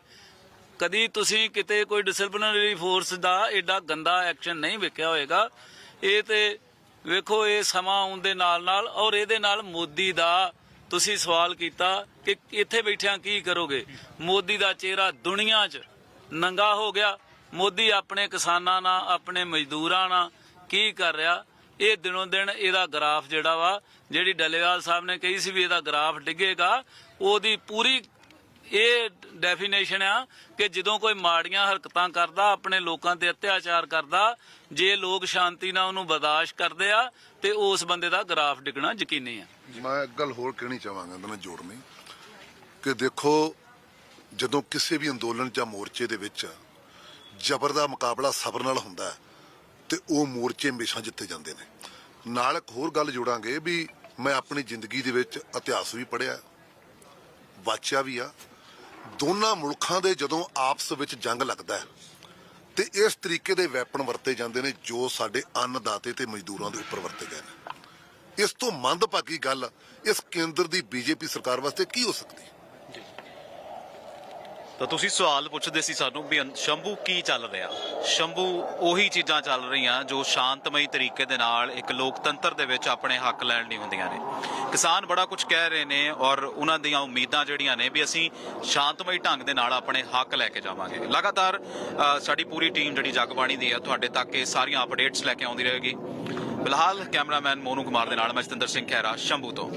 ਕਦੀ ਤੁਸੀਂ ਕਿਤੇ ਕੋਈ ਡਿਸਪਲਿਨਰੀ ਫੋਰਸ ਦਾ ਐਡਾ ਗੰਦਾ ਐਕਸ਼ਨ ਨਹੀਂ ਵੇਖਿਆ ਹੋਵੇਗਾ? ਇਹ ਤੇ ਵੇਖੋ, ਇਹ ਸਮਾਂ ਆਉਣ ਦੇ ਨਾਲ ਨਾਲ ਔਰ ਇਹਦੇ ਨਾਲ ਮੋਦੀ ਦਾ ਤੁਸੀਂ ਸਵਾਲ ਕੀਤਾ ਕਿ ਇੱਥੇ ਬੈਠਿਆਂ ਕੀ ਕਰੋਗੇ? ਮੋਦੀ ਦਾ ਚਿਹਰਾ ਦੁਨੀਆ 'ਚ ਨੰਗਾ ਹੋ ਗਿਆ। ਮੋਦੀ ਆਪਣੇ ਕਿਸਾਨਾਂ ਨਾਲ, ਆਪਣੇ ਮਜ਼ਦੂਰਾਂ ਨਾਲ ਕੀ ਕਰ ਰਿਹਾ? ਇਹ ਦਿਨੋਂ ਦਿਨ ਇਹਦਾ ਗ੍ਰਾਫ ਜਿਹੜਾ ਵਾ, ਜਿਹੜੀ ਡੱਲੇਵਾਲ ਸਾਹਿਬ ਨੇ ਕਹੀ ਸੀ ਵੀ ਇਹਦਾ ਗ੍ਰਾਫ ਡਿੱਗੇਗਾ, ਉਹਦੀ ਪੂਰੀ ਇਹ ਡੈਫੀਨੇਸ਼ਨ ਆ ਕਿ ਜਦੋਂ ਕੋਈ ਮਾੜੀਆਂ ਹਰਕਤਾਂ ਕਰਦਾ, ਆਪਣੇ ਲੋਕਾਂ ਤੇ ਅਤਿਆਚਾਰ ਕਰਦਾ, ਜੇ ਲੋਕ ਸ਼ਾਂਤੀ ਨਾਲ ਉਹਨੂੰ ਬਰਦਾਸ਼ਤ ਕਰਦੇ ਆ, ਤੇ ਉਸ ਬੰਦੇ ਦਾ ਗ੍ਰਾਫ ਡਿੱਗਣਾ ਯਕੀਨੀ ਆ। ਮੈਂ ਇੱਕ ਗੱਲ ਹੋਰ ਕਹਿਣੀ ਚਾਹਾਂਗਾ ਇਹਨਾਂ ਜੋੜਨੀ ਕਿ ਦੇਖੋ, ਜਦੋਂ ਕਿਸੇ ਵੀ ਅੰਦੋਲਨ ਜਾਂ ਮੋਰਚੇ ਦੇ ਵਿੱਚ ਜ਼ਬਰ ਦਾ ਮੁਕਾਬਲਾ ਸਬਰ ਨਾਲ ਹੁੰਦਾ ਹੈ ਤੇ ਉਹ ਮੋਰਚੇ ਹਮੇਸ਼ਾ ਜਿੱਤੇ ਜਾਂਦੇ ਨੇ। ਨਾਲ ਇੱਕ ਹੋਰ ਗੱਲ ਜੋੜਾਂਗੇ ਵੀ ਮੈਂ ਆਪਣੀ ਜ਼ਿੰਦਗੀ ਦੇ ਵਿੱਚ ਇਤਿਹਾਸ ਵੀ ਪੜ੍ਹਿਆ, ਵਾਚਿਆ ਵੀ ਆ। ਦੋਨਾਂ ਮੁਲਕਾਂ ਦੇ ਜਦੋਂ ਆਪਸ ਵਿੱਚ ਜੰਗ ਲੱਗਦਾ ਹੈ, ਤੇ ਇਸ ਤਰੀਕੇ ਦੇ ਵੈਪਨ ਵਰਤੇ ਜਾਂਦੇ ਨੇ ਜੋ ਸਾਡੇ ਅੰਨਦਾਤੇ ਤੇ ਮਜ਼ਦੂਰਾਂ ਦੇ ਉੱਪਰ ਵਰਤੇ ਗਏ ਨੇ। ਇਸ ਤੋਂ ਮੰਦਭਾਗੀ ਗੱਲ ਇਸ ਕੇਂਦਰ ਦੀ ਬੀਜੇਪੀ ਸਰਕਾਰ ਵਾਸਤੇ ਕੀ ਹੋ ਸਕਦੀ? ਤਾਂ ਤੁਸੀਂ ਸਵਾਲ ਪੁੱਛਦੇ ਸੀ ਸਾਨੂੰ ਵੀ ਸ਼ੰਭੂ ਕੀ ਚੱਲ ਰਿਹਾ? ਸ਼ੰਭੂ ਉਹੀ ਚੀਜ਼ਾਂ ਚੱਲ ਰਹੀਆਂ ਜੋ ਸ਼ਾਂਤਮਈ ਤਰੀਕੇ ਦੇ ਨਾਲ ਇੱਕ ਲੋਕਤੰਤਰ ਦੇ ਵਿੱਚ ਆਪਣੇ ਹੱਕ ਲੈਣ ਲਈ ਹੁੰਦੀਆਂ ਨੇ। ਕਿਸਾਨ ਬੜਾ ਕੁਝ ਕਹਿ ਰਹੇ ਨੇ ਔਰ ਉਹਨਾਂ ਦੀਆਂ ਉਮੀਦਾਂ ਜਿਹੜੀਆਂ ਨੇ ਵੀ ਅਸੀਂ ਸ਼ਾਂਤਮਈ ਢੰਗ ਦੇ ਨਾਲ ਆਪਣੇ ਹੱਕ ਲੈ ਕੇ ਜਾਵਾਂਗੇ। ਲਗਾਤਾਰ ਸਾਡੀ ਪੂਰੀ ਟੀਮ ਜਿਹੜੀ ਜਗਬਾਣੀ ਦੀ ਹੈ, ਤੁਹਾਡੇ ਤੱਕ ਇਹ ਸਾਰੀਆਂ ਅਪਡੇਟਸ ਲੈ ਕੇ ਆਉਂਦੀ ਰਹੇਗੀ। ਫਿਲਹਾਲ ਕੈਮਰਾਮੈਨ ਮੋਨੂ ਕੁਮਾਰ ਦੇ ਨਾਲ ਮੈਂ ਜਤਿੰਦਰ ਸਿੰਘ ਖਹਿਰਾ, ਸ਼ੰਭੂ ਤੋਂ।